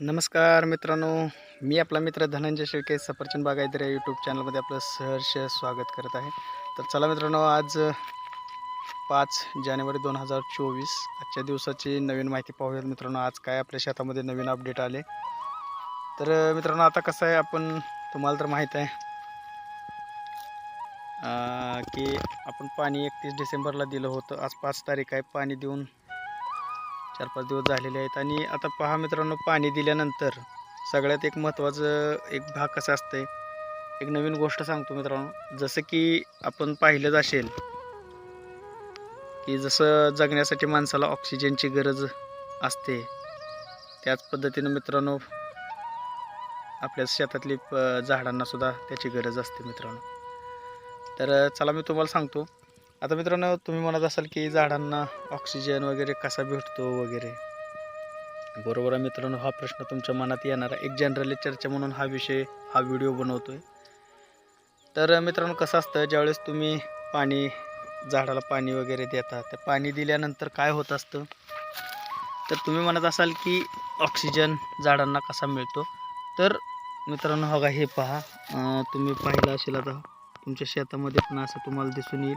नमस्कार मित्रांनो मी आपला मित्र धनंजय शेळके सफरचंद बागायतर या यूट्यूब चॅनलमध्ये आपलं सहर्ष स्वागत करत आहे. तर चला मित्रांनो आज पाच जानेवारी दोन हजार चोवीस आजच्या दिवसाची नवीन माहिती पाहूयात मित्रांनो. आज काय आपल्या शेतामध्ये नवीन अपडेट आले? तर मित्रांनो आता कसं आहे आपण तुम्हाला तर माहीत आहे की आपण पाणी एकतीस डिसेंबरला दिलं होतं. आज पाच तारीख आहे पाणी देऊन चार पाच दिवस झालेले आहेत. आणि आता पहा मित्रांनो पाणी दिल्यानंतर सगळ्यात एक महत्त्वाचं एक भाग कसा असतंय? एक नवीन गोष्ट सांगतो मित्रांनो. जसं की आपण पाहिलंच असेल की जसं जगण्यासाठी माणसाला ऑक्सिजनची गरज असते त्याच पद्धतीनं मित्रांनो आपल्या शेतातली प- झाडांनासुद्धा त्याची गरज असते मित्रांनो. तर चला मी तुम्हाला सांगतो. आता मित्रांनो तुम्ही म्हणत असाल की झाडांना ऑक्सिजन वगैरे कसा भेटतो वगैरे. बरोबर आहे मित्रांनो हा प्रश्न तुमच्या मनात येणार आहे. एक जनरली चर्चा म्हणून हा विषय हा व्हिडिओ बनवतोय. तर मित्रांनो कसं असतं ज्यावेळेस तुम्ही पाणी झाडाला पाणी वगैरे देता तर पाणी दिल्यानंतर काय होत असतं? तर तुम्ही म्हणत असाल की ऑक्सिजन झाडांना कसा मिळतो? तर मित्रांनो हो हे पहा. तुम्ही पाहिलं असेल आता तुमच्या शेतामध्ये पण असं तुम्हाला दिसून येईल.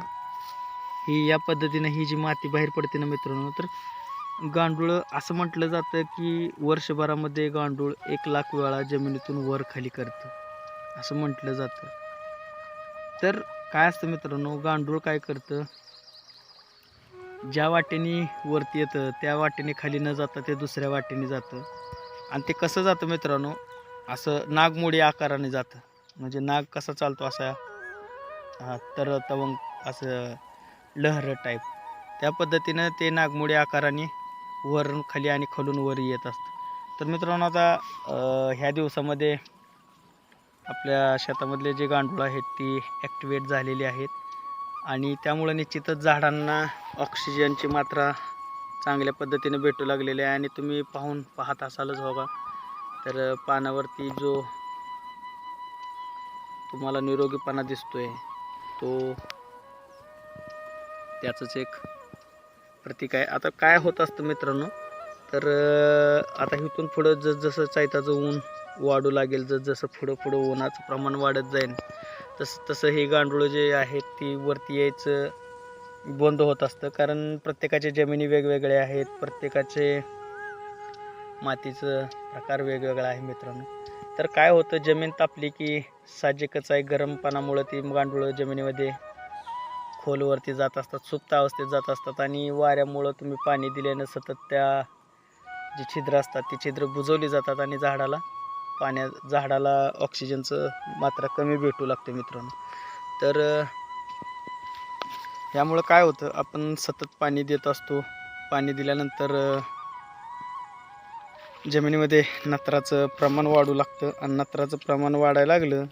ही या पद्धतीनं ही जी माती बाहेर पडते ना मित्रांनो तर गांडूळ असं म्हटलं जातं की वर्षभरामध्ये गांडूळ एक लाख वेळा जमिनीतून वर खाली करतं. असं म्हटलं जातं. तर काय असतं मित्रांनो गांडूळ काय करतं? ज्या वाटेने वरती येतं त्या वाटेने खाली न जाता ते दुसऱ्या वाटेने जातं. आणि ते कसं जातं मित्रांनो? असं नागमोडी आकाराने जातं. म्हणजे नाग कसा चालतो असा? हा तर तवंग असं लहर टाईप त्या पद्धतीनं ते नागमोडी आकाराने वरून खाली आणि खालून वर येत असतं. तर मित्रांनो आता ह्या दिवसामध्ये आपल्या शेतामधले जे गांडूळ आहेत ती ॲक्टिवेट झालेली आहेत. आणि त्यामुळं निश्चितच झाडांना ऑक्सिजनची मात्रा चांगल्या पद्धतीने भेटू लागलेली आहे. आणि तुम्ही पाहून पाहत असालच बघा. तर पानावरती जो तुम्हाला निरोगीपणा दिसतोय तो त्याचंच एक प्रतीक आहे. आता काय होत असतं मित्रांनो? तर आता इथून पुढं जस जसं चैताचं ऊन वाढू लागेल जस जसं पुढं पुढं उन्हाचं प्रमाण वाढत जाईल तसं तसं हे गांडूळ जे आहेत ती वरती यायचं बंद होत असतं. कारण प्रत्येकाचे जमिनी वेगवेगळे आहेत प्रत्येकाचे मातीचं प्रकार वेगवेगळा आहे मित्रांनो. तर काय होतं जमीन तापली की साहजिकच आहे. गरमपणामुळं ती गांडूळं जमिनीमध्ये खोलवरती जात असतात सुप्त अवस्थेत जात असतात आणि वाऱ्यामुळं तुम्ही पाणी दिल्यानं सतत त्या जी छिद्र असतात ती छिद्र बुजवली जातात आणि झाडाला पाण्या झाडाला ऑक्सिजनचं मात्रा कमी भेटू लागते मित्रांनो. तर यामुळं काय होतं आपण सतत पाणी देत असतो. पाणी दिल्यानंतर जमिनीमध्ये नत्राचं प्रमाण वाढू लागतं आणि नत्राचं प्रमाण वाढायला लागलं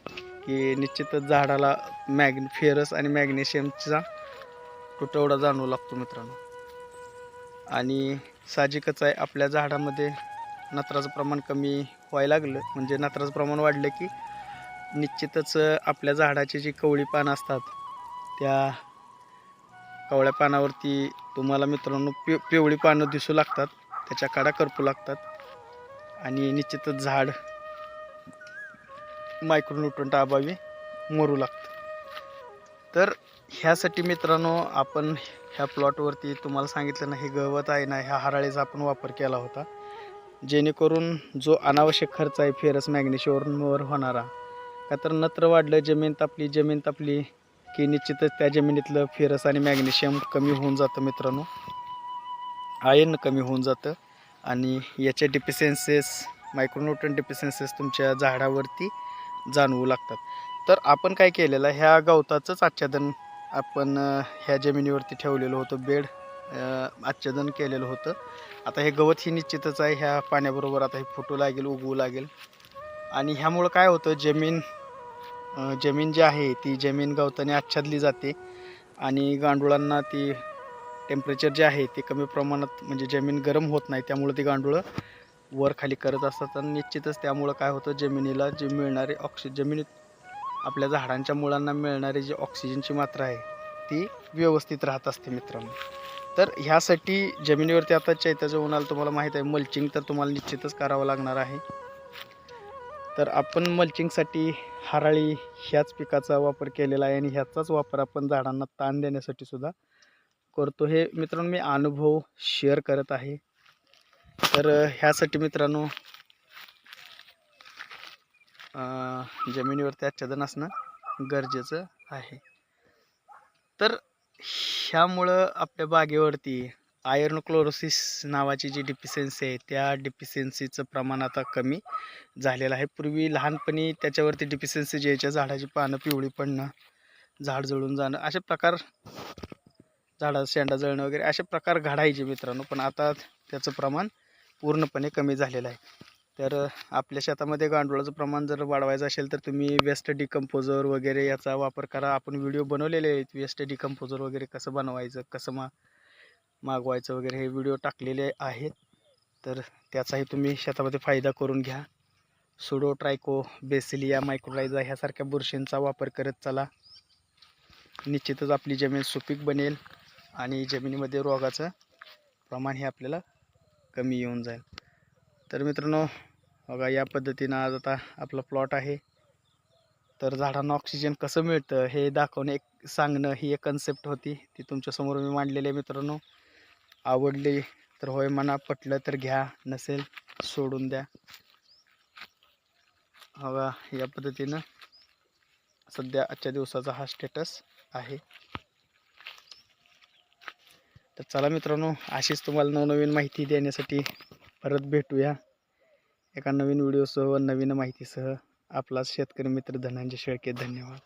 की निश्चितच झाडाला मॅग फेरस आणि मॅग्नेशियमचा तुटवडा जाणवू लागतो मित्रांनो. आणि साहजिकच आहे आपल्या झाडामध्ये नत्राचं प्रमाण कमी व्हायला लागलं. म्हणजे नत्राचं प्रमाण वाढलं की निश्चितच आपल्या झाडाची जी कवळी पानं असतात त्या कवळ्या पानावरती तुम्हाला मित्रांनो पि पिवळी पानं दिसू लागतात त्याच्या काडा करपू लागतात. आणि निश्चितच झाड मायक्रोन्यूट्रंट अभावी मरू लागतं. तर ह्यासाठी मित्रांनो आपण ह्या प्लॉटवरती तुम्हाला सांगितलं ना हे गवत आहे ना ह्या हराळीचा आपण वापर केला होता. जेणेकरून जो अनावश्यक खर्च आहे फेरस मॅग्नेशियमवर होणारा का तर नत्र वाढलं जमीन तापली जमीन तापली की निश्चितच त्या जमिनीतलं फेरस आणि मॅग्नेशियम कमी होऊन जातं मित्रांनो. आयर्न कमी होऊन जातं आणि याचे डिफिशियन्सेस मायक्रोन्यूट्रन डिफिशियन्सेस तुमच्या झाडावरती जाणवू लागतात. तर आपण काय केलेलं आहे, ह्या गवताचंच आच्छादन आपण ह्या जमिनीवरती ठेवलेलं होतं बेड आच्छादन केलेलं होतं. आता हे गवत ही निश्चितच आहे ह्या पाण्याबरोबर आता हे फुटू लागेल उगवू लागेल. आणि ह्यामुळं काय होतं जमीन जमीन जी आहे ती जमीन गवताने आच्छादली जाते. आणि गांडुळांना ती टेम्परेचर जे आहे ते कमी प्रमाणात म्हणजे जमीन गरम होत नाही त्यामुळं ती गांडुळं वर खाली करत असतात आणि निश्चितच त्यामुळं काय होतं जमिनीला जे मिळणारे ऑक्सि जमिनीत आपल्या झाडांच्या मुळांना मिळणारी जी ऑक्सिजनची मात्रा आहे ती व्यवस्थित राहत असते मित्रांनो. तर ह्यासाठी जमिनीवरती आता चैत्याचं उन्हाळा तुम्हाला माहीत आहे मल्चिंग तर तुम्हाला निश्चितच करावं लागणार आहे. तर आपण मल्चिंगसाठी हराळी ह्याच पिकाचा वापर केलेला आहे आणि ह्याचाच वापर आपण झाडांना ताण देण्यासाठी सुद्धा करतो. हे मित्रांनो मी अनुभव शेअर करत आहे. तर ह्यासाठी मित्रांनो जमिनीवरती आच्छादन असणं गरजेचं आहे. तर ह्यामुळं आपल्या बागेवरती आयर्न क्लोरोसिस नावाची जी डिफिशियन्सी आहे त्या डिफिशियन्सीचं प्रमाण आता कमी झालेलं आहे. पूर्वी लहानपणी त्याच्यावरती डिफिशियन्सी ज्याच्या झाडाची पानं पिवळी पडणं झाड जळून जाणं असे प्रकार झाडा शेंडा जळणं वगैरे असे प्रकार घडायचे मित्रांनो. पण आता त्याचं प्रमाण पूर्णपणे कमी झालेलं आहे. तर आपल्या शेतामध्ये गांडुळाचं प्रमाण जर वाढवायचं असेल तर तुम्ही वेस्ट डिकम्पोजर वगैरे याचा वापर करा. आपण व्हिडिओ बनवलेले आहेत वेस्ट डिकम्पोजर वगैरे कसं बनवायचं कसं मा मागवायचं वगैरे हे व्हिडिओ टाकलेले आहेत. तर त्याचाही तुम्ही शेतामध्ये फायदा करून घ्या. सुडो ट्रायको बेसिलिया मायक्रोलायझा ह्यासारख्या बुरशींचा वापर करत चला. निश्चितच आपली जमीन सुपीक बनेल आणि जमिनीमध्ये रोगाचं प्रमाण हे आपल्याला कमी येऊन जाईल. तर मित्रांनो बघा या पद्धतीनं आज आता आपला प्लॉट आहे. तर झाडांना ऑक्सिजन कसं मिळतं हे दाखवणे एक सांगणं ही एक कन्सेप्ट होती. ती तुमच्यासमोर मी मांडलेली आहे मित्रांनो. आवडली तर होय म्हणा पटलं तर घ्या नसेल सोडून द्या. बघा या पद्धतीनं सध्या आजच्या दिवसाचा हा स्टेटस आहे. तर चला मित्रांनो अशीच तुम्हाला नवनवीन माहिती देण्यासाठी परत भेटूया. एका नवीन व्हिडिओसह व नवीन माहितीसह आपला शेतकरी मित्र धनंजय शेळके धन्यवाद.